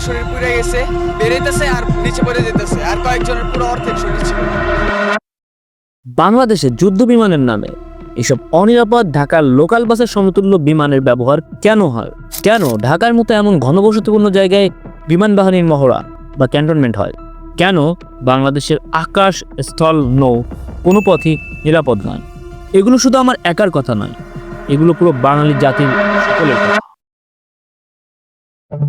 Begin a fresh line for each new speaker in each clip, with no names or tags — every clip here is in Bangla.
সারা শরীর পুড়ে গেছে বেরোইতেছে আর নিচে পড়ে যেতেছে। আর কয়েকজনের পুরো অর্ধেক শরীর ছিল।
বাংলাদেশে যুদ্ধ বিমানের নামে এসব অনিরাপদ ঢাকার লোকাল বাসের সমতুল্য বিমানের ব্যবহার কেন হয়? কেন ঢাকার মতো এমন ঘনবসতিপূর্ণ জায়গায় বিমান বাহিনীর মহড়া বা ক্যান্টনমেন্ট হয়? কেন বাংলাদেশের আকাশ স্থল নৌ কোনো পথই নিরাপদ নয়? এগুলো শুধু আমার একার কথা নয়। এগুলো পুরো বাঙালি জাতির সকলের কথা। আপনি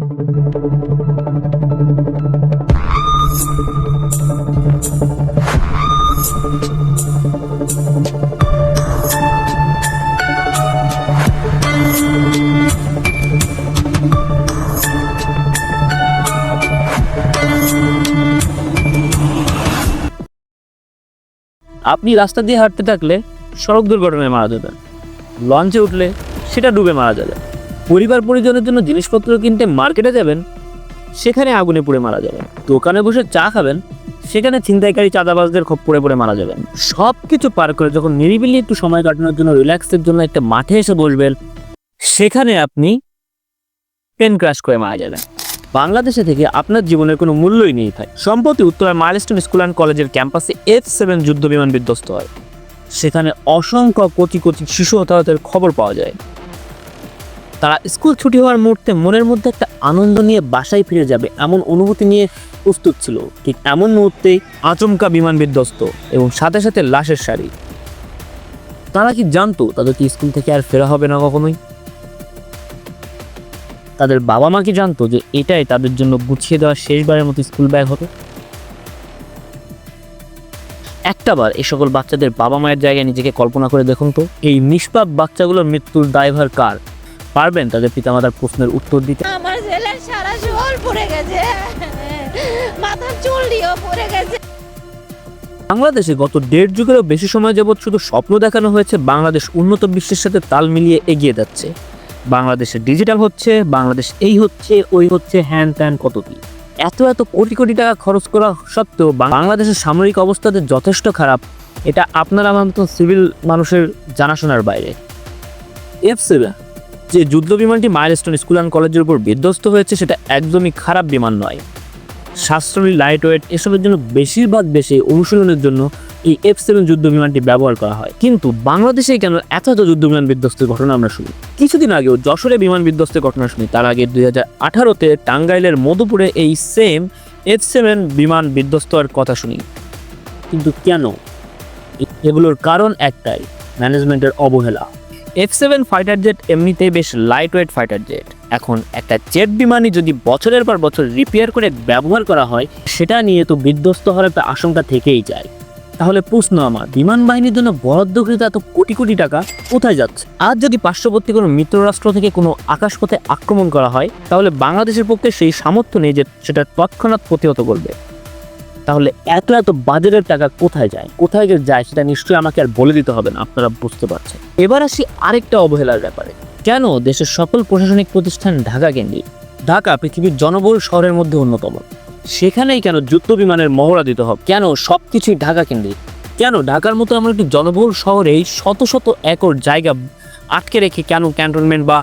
রাস্তা দিয়ে হাঁটতে থাকলে সড়ক দুর্ঘটনায় মারা যাবেন। লঞ্চে উঠলে সেটা ডুবে মারা যাবে। পরিবার পরিজনের জন্য জিনিসপত্র কিনতে মার্কেটে যাবেন, সেখানে আগুনে পুড়ে মারা যাবেন। দোকানে বসে চা খাবেন, সেখানে ছিনতাইকারী চাঁদাবাজদের খপ পড়ে পড়ে মারা যাবেন। সব কিছু পার করে যখন নিরিবিলি একটু সময় কাটানোর জন্য রিল্যাক্সের জন্য একটা মাঠে এসে বসবেন, সেখানে আপনি পেন ক্রাশ করে মারা যাবেন। বাংলাদেশে থেকে আপনার জীবনের কোনো মূল্যই নেই ভাই। সম্প্রতি উত্তরার মাইলস্টোন স্কুল অ্যান্ড কলেজের ক্যাম্পাসে এফ সেভেন যুদ্ধ বিমান বিধ্বস্ত হয়। সেখানে অসংখ্য কোটি কোটি শিশু হতাহতের খবর পাওয়া যায়। তারা স্কুল ছুটি হওয়ার মুহূর্তে মনের মধ্যে একটা আনন্দ নিয়ে বাসায় ফিরে যাবে এমন অনুভূতি নিয়ে প্রস্তুত ছিল। ঠিক এমন মুহূর্তেই আচমকা বিমান বিধ্বস্ত এবং সাথে সাথে লাশের সারি তারা কি জানতো তাদেরকে স্কুল থেকে আর ফেরা হবে না কখনোই? তাদের বাবা মা কি জানতো যে এটাই তাদের জন্য গুছিয়ে দেওয়া শেষবারের মতো স্কুল ব্যাগ হবে? একটাবার এই সকল বাচ্চাদের বাবা মায়ের জায়গায় নিজেকে কল্পনা করে দেখুন তো, এই নিষ্পাপ বাচ্চাগুলোর মৃত্যুর দায়ভার কার? পারবেন? তাদের পিতামাতার প্রশ্নের উত্তর দিতে?
আমার ছেলের সারা শোল পড়ে গেছে। মাথার চুলটিও পড়ে গেছে।
বাংলাদেশে গত দেড় যুগেরও বেশি সময় যাবৎ শুধু স্বপ্ন দেখানো হয়েছে বাংলাদেশ উন্নত বিশ্বের সাথে তাল মিলিয়ে এগিয়ে যাচ্ছে। বাংলাদেশে ডিজিটাল হচ্ছে বাংলাদেশ এই হচ্ছে ওই হচ্ছে হ্যান ত্যান কত কি এত এত কোটি কোটি টাকা খরচ করা সত্ত্বেও বাংলাদেশের সামরিক অবস্থাতে যথেষ্ট খারাপ এটা আপনার আমার সিভিল মানুষের জানাশোনার বাইরে। এফ সেভেন যে যুদ্ধ বিমানটি মাইলস্টোন স্কুল অ্যান্ড কলেজের উপর বিধ্বস্ত হয়েছে, সেটা একদমই খারাপ বিমান নয়। সাশ্রয়ী লাইট ওয়েট এসবের জন্য বেশিরভাগ দেশে অনুশীলনের জন্য এই এফ সেভেন যুদ্ধ বিমানটি ব্যবহার করা হয়। কিন্তু বাংলাদেশে কেন এত এত যুদ্ধ বিমান বিধ্বস্তের ঘটনা আমরা শুনি? কিছুদিন আগেও যশোরে বিমান বিধ্বস্তের ঘটনা শুনি। তার আগে দুই হাজার আঠারোতে টাঙ্গাইলের মধুপুরে এই সেম এফ সেভেন বিমান বিধ্বস্ত হওয়ার কথা শুনি। কিন্তু কেন? এগুলোর কারণ একটাই ম্যানেজমেন্টের অবহেলা। এফ সেভেন ফাইটার জেট এমনিতেই বেশ লাইট ওয়েট ফাইটার জেট এখন একটা জেট বিমানই যদি বছরের পর বছর রিপেয়ার করে ব্যবহার করা হয়, সেটা নিয়ে তো বিধ্বস্ত হওয়ার একটা আশঙ্কা থেকেই যায়। তাহলে প্রশ্ন আমার, বিমান বাহিনীর জন্য বরাদ্দকৃত এত কোটি কোটি টাকা কোথায় যাচ্ছে? আজ যদি পার্শ্ববর্তী কোনো মিত্ররাষ্ট্র থেকে কোনো আকাশপথে আক্রমণ করা হয়, তাহলে বাংলাদেশের পক্ষে সেই সামর্থ্য নেই যে সেটা তৎক্ষণাৎ প্রতিহত করবে। তাহলে এত এত বাজারের টাকা কোথায় যায়? কোথায় যায় সেটা নিশ্চয়ই আমাকে আর বলে দিতে হবে না, আপনারা বুঝতে পারছেন। এবার আসি আরেকটা অবহেলার ব্যাপারে। কেন দেশের সকল প্রশাসনিক প্রতিষ্ঠান ঢাকা কেন্দ্রিক ঢাকা পৃথিবীর জনবহুল শহরের মধ্যে অন্যতম। সেখানেই কেন যুদ্ধ বিমানের মহড়া দিতে হবে? কেন সব কিছুই ঢাকা কেন্দ্রিক কেন ঢাকার মতো এমন একটি জনবহুল শহরেই শত শত একর জায়গা আটকে রেখে কেন ক্যান্টনমেন্ট বা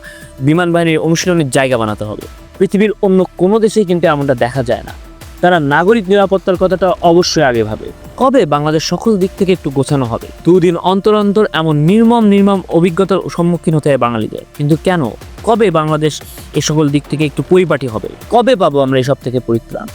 বিমান বাহিনীর অনুশীলনের জায়গা বানাতে হবে? পৃথিবীর অন্য কোনো দেশেই কিন্তু এমনটা দেখা যায় না। তারা নাগরিক নিরাপত্তার কথাটা অবশ্যই আগে ভাবে। কবে বাংলাদেশ সকল দিক থেকে একটু গোছানো হবে? দুদিন অন্তর অন্তর এমন নির্মম নির্মম অভিজ্ঞতার সম্মুখীন হতে হয় বাঙালিদের। কিন্তু কেন? কবে বাংলাদেশ এ সকল দিক থেকে একটু পরিপাটি হবে? কবে পাবো আমরা এসব থেকে পরিত্রাণ?